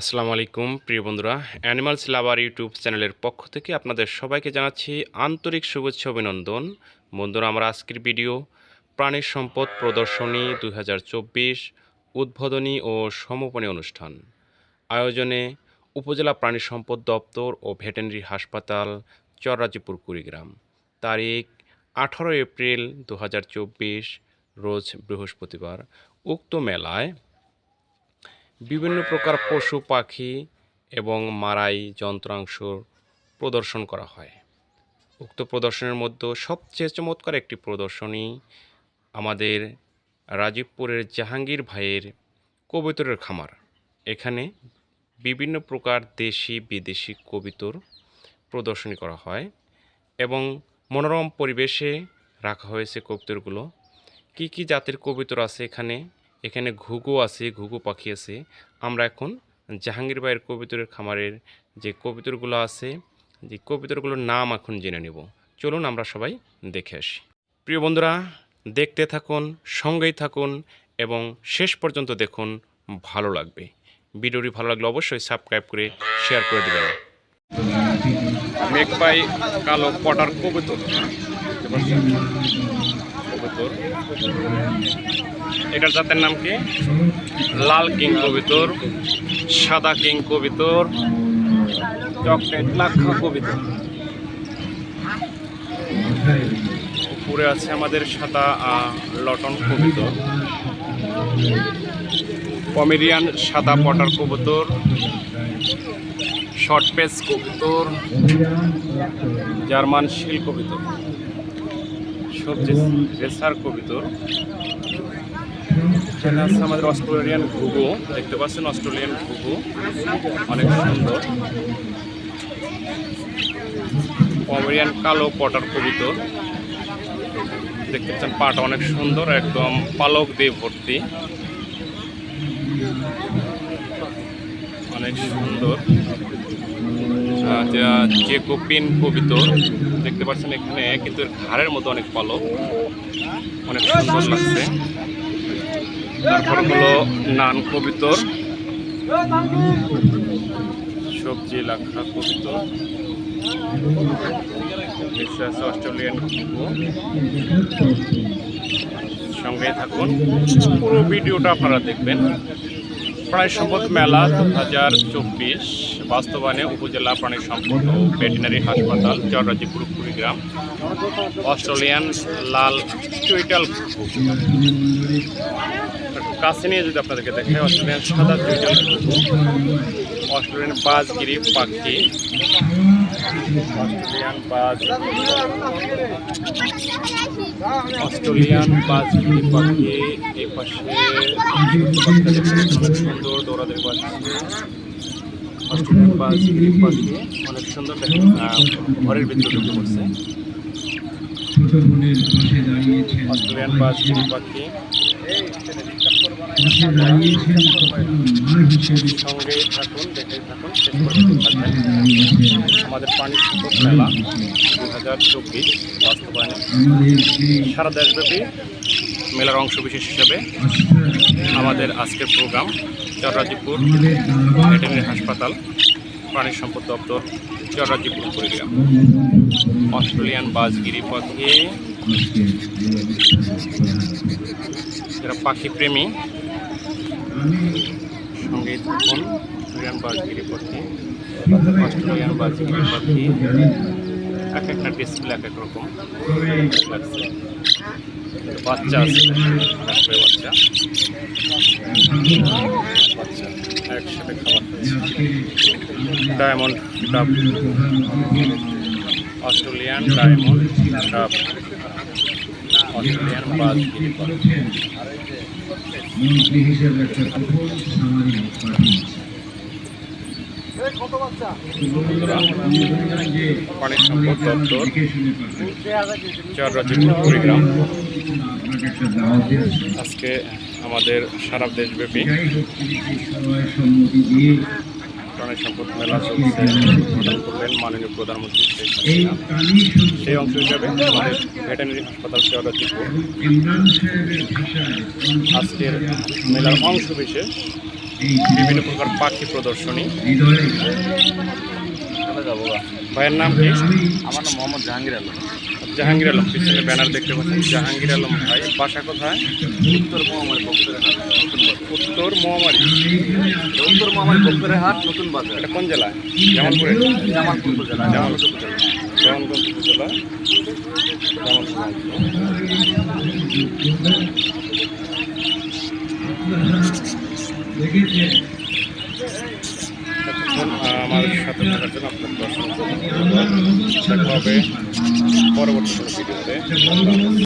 আসসালামু আলাইকুম, প্রিয় বন্ধুরা। অ্যানিমালস লাভার ইউটিউব চ্যানেলের পক্ষ থেকে আপনাদের সবাইকে জানাচ্ছি আন্তরিক শুভেচ্ছা অভিনন্দন। বন্ধুরা, আমরা আজকের ভিডিও প্রাণী সম্পদ প্রদর্শনী দু হাজার চব্বিশ উদ্বোধনী ও সমাপনী অনুষ্ঠান। আয়োজনে উপজেলা প্রাণী সম্পদ দপ্তর ও ভেটেনারি হাসপাতাল চররাজিপুর কুড়িগ্রাম। তারিখ আঠারো এপ্রিল দু হাজার চব্বিশ, রোজ বৃহস্পতিবার। উক্ত মেলায় বিভিন্ন প্রকার পশু, পাখি এবং মারাই যন্ত্রাংশ প্রদর্শন করা হয়। উক্ত প্রদর্শনের মধ্যে সবচেয়ে চমৎকার একটি প্রদর্শনী আমাদের রাজীবপুরের জাহাঙ্গীর ভাইয়ের কবিতরের খামার। এখানে বিভিন্ন প্রকার দেশি, বিদেশি কবিতর প্রদর্শনী করা হয় এবং মনোরম পরিবেশে রাখা হয়েছে কবিতরগুলো। কি কি জাতের কবিতর আছে এখানে? এখানে ঘুঘু আছে, ঘুঘু পাখি আছে। আমরা এখন জাহাঙ্গীর ভাইয়ের কবিতরের খামারের যে কবিতরগুলো আছে, যে কবিতরগুলোর নাম এখন জেনে নেব। চলুন আমরা সবাই দেখে আসি। প্রিয় বন্ধুরা, দেখতে থাকুন, সঙ্গেই থাকুন এবং শেষ পর্যন্ত দেখুন, ভালো লাগবে। ভিডিওটি ভালো লাগলে অবশ্যই সাবস্ক্রাইব করে, শেয়ার করে দেবেন। মেঘপাই কালো পটার কবুতর? কবুতর। এটার জাতের নাম কি? লাল কিং কবিতর, সাদা কিং কবিতর, চকলেট লাক্ষা কবিতর। উপরে আছে আমাদের সাদা লটন কবিতর। পমেরিয়ান সাদা পটার কবুতর, শর্ট পেস কবুতর, জার্মান শিল কবিতর। সবজি রেসার কবিতর। এখানে আছে আমাদের অস্ট্রেলিয়ান ঘুঘু দেখতে পাচ্ছেন অস্ট্রেলিয়ান ঘুঘু অনেক সুন্দর। পমেরিয়ান কালো পটার কবিতর, দেখতে পাচ্ছেন পাটা অনেক সুন্দর, একদম পালক দিয়ে ভর্তি। অনেক সুন্দর। যা- কপিন কবিতর দেখতে পাচ্ছেন এখানে কিন্তু ঘাড়ের মতো অনেক পালক, অনেক সুন্দর লাগছে। তারপর হলো নান কবিতর সবজি লাখা কবিতর আছে অস্ট্রেলিয়ান সঙ্গে থাকুন। পুরো ভিডিওটা আপনারা দেখবেন। প্রায় সম্পদ মেলা দু হাজার চব্বিশ। বাস্তবায়নে উপজেলা প্রাণী সম্পদ ও ভেটেরিনারি হাসপাতাল চররাজিপুর কুড়িগ্রাম অস্ট্রেলিয়ান লাল চুইটাল ঘুঘু কাছে নিয়ে যদি আপনাদেরকে দেখে অস্ট্রেলিয়ান সাদা চুইটাল ঘুঘু অস্ট্রেলিয়ান বাজগিরি পাখি, অস্ট্রেলিয়ান বাজ অস্ট্রেলিয়ান বাজগিরি পাখি এই পাশে বাচ্চা দেখতে অনেক সুন্দর দৌড়াদৌড়ি পাচ্ছি অস্ট্রেলিয়ান বাজগিরি পাখি অনেক সুন্দর ঘরের ভিতরে ঢুকে পড়ছে। অস্ট্রেলিয়ান সঙ্গে থাকুন দেখে আমাদের পানি মেলা দু হাজার চব্বিশ বাস্তবায়নে। সারা দেশব্যাপী মেলার অংশ বিশেষ হিসেবে আমাদের আজকের প্রোগ্রাম চররাজিপুর আমাদের ভেটেরিনারি হাসপাতাল, প্রাণী সম্পদ দপ্তর চররাজিপুর কুড়িগ্রাম অস্ট্রেলিয়ান বাজগিরি পাখি যারা পাখি প্রেমী সঙ্গে থাকুন। অস্ট্রেলিয়ান বাজগিরি পাখি অস্ট্রেলিয়ান বাজগিরি পাখি জানি এক একটা ডিসপ্লে এক এক রকম। বাচ্চা আছে লাগবে বাচ্চা। বাচ্চা। একসাথে খাবার diamond dove. Australian diamond dove. Australian মন্ত্রী হিসেবে একটা যে পানি সম্পদ দপ্তর চররাজিপুর কুড়িগ্রাম। আজকে আমাদের সারা দেশব্যাপী প্রাণী সম্পদ মেলা চলছে। উদ্বোধন করলেন মাননীয় প্রধানমন্ত্রী শেখ এই হাসিনা। সেই অংশ হিসাবে আমাদের ভেটেরিনারি হাসপাতাল চররাজিপুর আজকের মেলার অংশ বিশেষ বিভিন্ন প্রকার পাখি প্রদর্শনী। ভাইয়ের নাম কি? আমার নাম মোহাম্মদ জাহাঙ্গীর আলম। জাহাঙ্গীর আলম পিছনে ব্যানার দেখতে পাচ্ছেন জাহাঙ্গীর আলম ভাই। বাসা কোথায়? উত্তর মহামারী বক্তরের হাট উত্তর মহামারী। উত্তর মহামারী বক্তরের হাট নতুন বাজার। এটা কোন জেলা? জামালপুরে? জামালপুর উপজেলা জামালপুর উপজেলা। জামালগঞ্জ উপজেলা। জামালপুর আমার সাথে থাকার জন্য আমার দেখা হবে পরবর্তী ভিডিওতে। বঙ্গবন্ধু